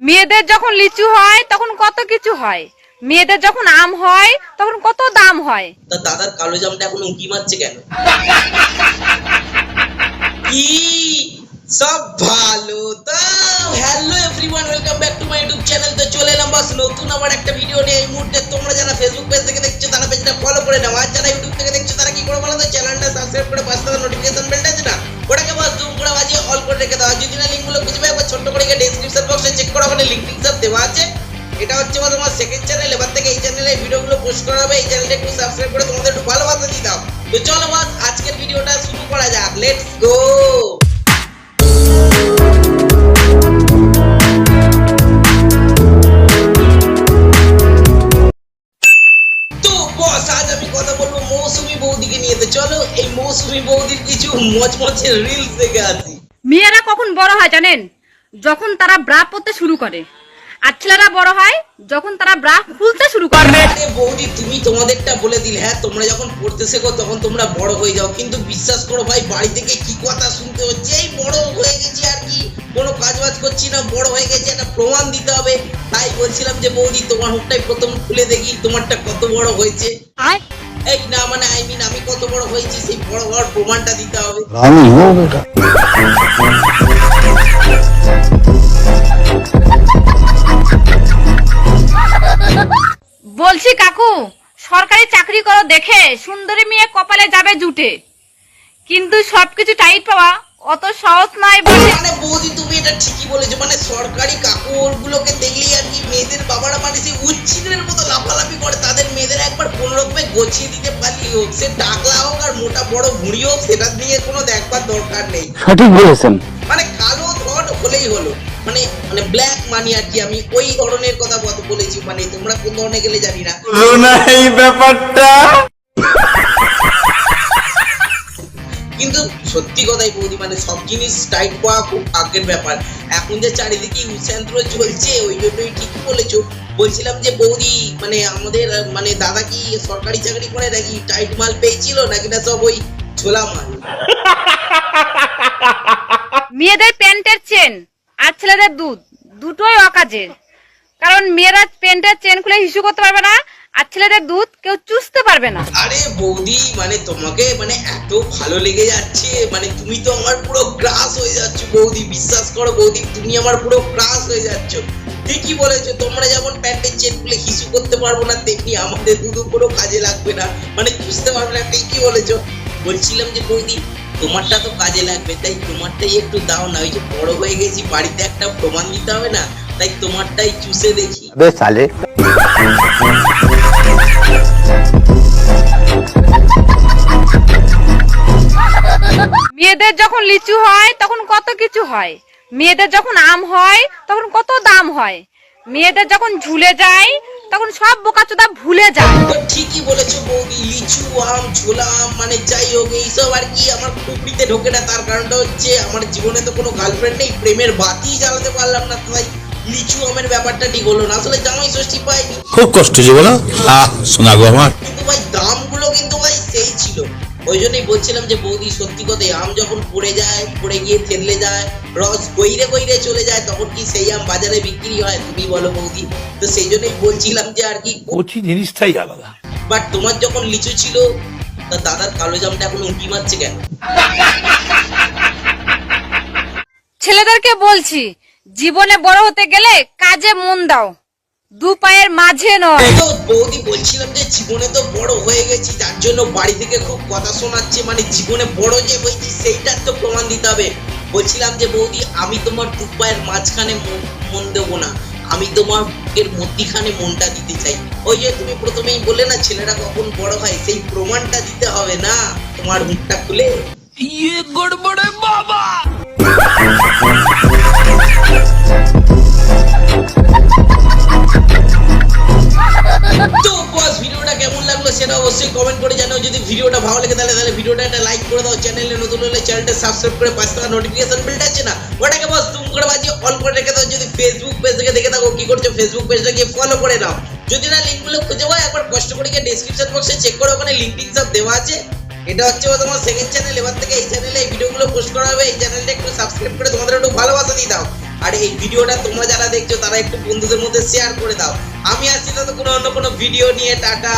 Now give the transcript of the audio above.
মেয়েদের যখন লিচু হয়, তখন কত কিছু হয়। মেয়েদের যখন আম হয়, তখন কত দাম হয়। তা দাদার কালো জামটা এখন উঁকি মারছে কেন? কি? সব ভালো। তো hello everyone welcome back to my YouTube channel তো চলে এলাম বাস, নতুন আমার একটা ভিডিও নিয়ে। এই মুহূর্তে তোমরা যারা ফেসবুক পেজ থেকে দেখছ, তারা পেজটা ফলো করে নাও। আর যারা ইউটিউব থেকে দেখছ, তারা কি করে বলো তো? চ্যানেলটা সাবস্ক্রাইব করে পাশে থাকা নোটিফিকেশন বেলটা আছে না? ওটাকে বাস জুম করে বাজিয়ে অল করে রেখে দাও। যদি না লিঙ্কগুলো খুঁজে একবার ছোট্ট করে গিয়ে ওখানে লিঙ্ক টিঙ্ক সব দেওয়া আছে। এটা হচ্ছে বা তোমার সেকেন্ড চ্যানেল এবার থেকে এই চ্যানেলে ভিডিওগুলো পোস্ট করা হবে। এই চ্যানেলটা একটু সাবস্ক্রাইব করে তোমাদের একটু ভালোবাসা দিয়ে দাও। তো চলো বাস, আজকের ভিডিওটা শুরু করা যাক। লেটস গো মৌসুমি বৌদির কিছু মজমজের রিলস দেখে আসি। মেয়েরা কখন বড় হয় জানেন? যখন তারা ব্রা পরতে শুরু করে। আর ছেলেরা বড় হয় যখন তারা ব্রা খুলতে শুরু করে। আরে বৌদি তুমি তোমাদেরটা বলে দিলে হ্যাঁ তোমরা যখন পড়তে শেখো তখন তোমরা বড় হয়ে যাও। কিন্তু বিশ্বাস করো ভাই বাড়ি থেকে কি কথা শুনতে হচ্ছে? এই বড় হয়ে গেছি আর কি। কোনো কাজ বাজ করছি না বড় হয়ে গেছে একটা প্রমাণ দিতে হবে। তাই বলছিলাম যে বৌদি তোমার মুখটাই প্রথম খুলে দেখি তোমারটা কত বড় হয়েছে। এই না মানে আই মিন আমি কত বড় হয়েছি সেই বড় হওয়ার প্রমাণটা দিতে হবে। रानी কাকু সরকারি চাকরি করো দেখে সুন্দরী মেয়ে কপালে যাবে জুটে। কিন্তু সবকিছু টাইট পাওয়া অত সহজ নয় বলে মানে বৌদি তুমি এটা ঠিকই বলেছ মানে সরকারি কাকুরগুলোকে দেখলেই আর কি মেয়েদের বাবারা মানে সেই উচ্ছিদের মতো লাফালাফি করে তাদের মেয়েদের একবার কোন রকমে গছিয়ে দিতে পারলেই হোক সে টাকলা হোক আর মোটা বড় ভুঁড়ি হোক সেটা নিয়ে কোনো দেখবার দরকার নেই। সঠিক বলেছেন। মানে কালো ধর হলেই হলো। মানে মানে ব্ল্যাক মানি আর কি আমি ওই ধরনের কথা বল- বলেছি মানে তোমরা কোন ধরনের গেলে জানি না। এই ব্যাপারটা। কিন্তু সত্যি কথাই বৌদি মানে সব জিনিস টাইট পাওয়া খুব ভাগ্যের ব্যাপার। এখন যে চারিদিকে উচ্চান্ত্র চলছে ওই জন্যই ঠিকই বলেছ। বলছিলাম যে বৌদি মানে আমাদের মানে দাদা কি সরকারি চাকরি করে নাকি টাইট মাল পেয়েছিল নাকি না সব ওই ছোলা মাল? মেয়েদের প্যান্টের চেন। আর ছেলেদের দুধ। দুটোই অকাজের। কারণ মেয়েরা প্যান্টের চেন খুলে হিসু করতে পারবে না, আর ছেলেদের দুধ কেউ চুষতে পারবে না। আরে বৌদি মানে তোমাকে মানে এত ভালো লেগে যাচ্ছে মানে তুমি তো আমার পুরো গ্রাস হয়ে যাচ্ছ। বৌদি, বিশ্বাস করো বৌদি, তুমি আমার পুরো গ্রাস হয়ে যাচ্ছ। ঠিকই বলেছ, তোমরা যেমন প্যান্টের চেন খুলে হিসু করতে পারব না, তেমনি আমাদের দুধু কোনো কাজে লাগবে না। মানে বুঝতে পারবে না, ঠিকই বলেছ। বলছিলাম যে বৌদি তোমারটা তো কাজে লাগবে তাই তোমারটাই একটু দাও না। ওই যে বড় হয়ে গেছি বাড়িতে একটা প্রমাণ দিতে হবে না তাই তোমারটাই চুষে দেখি। বেশ সালে মেয়েদের যখন লিচু হয় তখন কত কিছু হয়। মেয়েদের যখন আম হয় তখন কত দাম হয়। মেয়েদের যখন ঝুলে যায় তখন সব বোকাচোদা ভুলে যায়। ঠিকই বলেছ বৌদি লিচু আম ছোলা আম মানে যাই হোক এইসব আর কি আমার খুপড়িতে ঢোকে না। তার কারণটা হচ্ছে আমার জীবনে তো কোনো গার্লফ্রেন্ড নেই প্রেমের বাতি জ্বালাতে পারলাম না তাই লিচু আমের ব্যাপারটা ঠিক হলো না। আসলে জামাই ষষ্ঠী পাইনি খুব কষ্ট যে বলো। আহ শোনা গো আমার। কিন্তু ভাই দামগুলো কিন্তু ভাই সেই ছিল। ওই জন্যই বলছিলাম যে বৌদি সত্যি কথাই আম যখন পড়ে যায় পড়ে গিয়ে থেতলে যায় রস গইরে গইরে চলে যায় তখন কি সেই আম বাজারে বিক্রি হয়? তুমি বলো বৌদি। তো সেই জন্যই বলছিলাম যে আর কি কচি জিনিসটাই আলাদা। বাট তোমার যখন লিচু ছিল তা দাদার কালো জামটা এখন উঁকি মারছে কেন? ছেলেদেরকে বলছি জীবনে বড় হতে গেলে কাজে মন দাও। দু পায়ের মাঝে নয়। তো বৌদি বলছিলাম যে জীবনে তো বড় হয়ে গেছি তার জন্য বাড়ি থেকে খুব কথা শোনাচ্ছে মানে জীবনে বড় যে হয়েছি সেইটার তো প্রমাণ দিতে হবে। বলছিলাম যে বৌদি আমি তোমার দু পায়ের মাঝখানে মন- দেবো না আমি তোমার বুকের মধ্যিখানে মনটা দিতে চাই। ওই যে তুমি প্রথমেই বললে না ছেলেরা কখন বড় হয় সেই প্রমাণটা দিতে হবে না তোমার মুখটা খুলে। তো সেটা অবশ্যই কমেন্ট করে জানাও। যদি ভিডিওটা ভালো লেগে তাহলে তাহলে ভিডিওটা একটা লাইক করে দাও। চ্যানেলে নতুন হলে চ্যানেলটা সাবস্ক্রাইব করে পাশে থাকা নোটিফিকেশন বেলটা আছে না? ওটাকে বস তুম করে বাজিয়ে অন করে রেখে দাও। যদি ফেসবুক পেজ থেকে দেখে থাকো কি করছ ফেসবুক পেজটা গিয়ে ফলো করে নাও। যদি না লিঙ্কগুলো খুঁজে পাও, একবার কষ্ট করে গিয়ে ডেসক্রিপশন বক্সে চেক করো ওখানে লিঙ্ক সব দেওয়া আছে। এটা হচ্ছে তোমার সেকেন্ড চ্যানেল এবার থেকে এই চ্যানেলে এই ভিডিওগুলো পোস্ট করা হবে। এই চ্যানেলটা একটু সাবস্ক্রাইব করে তোমাদের একটু ভালোবাসা দিয়ে দাও। আর এই ভিডিওটা তোমরা যারা দেখছ, তারা একটু বন্ধুদের মধ্যে শেয়ার করে দাও। আমি আসছি তো কোনো অন্য কোনো ভিডিও নিয়ে। টাটা!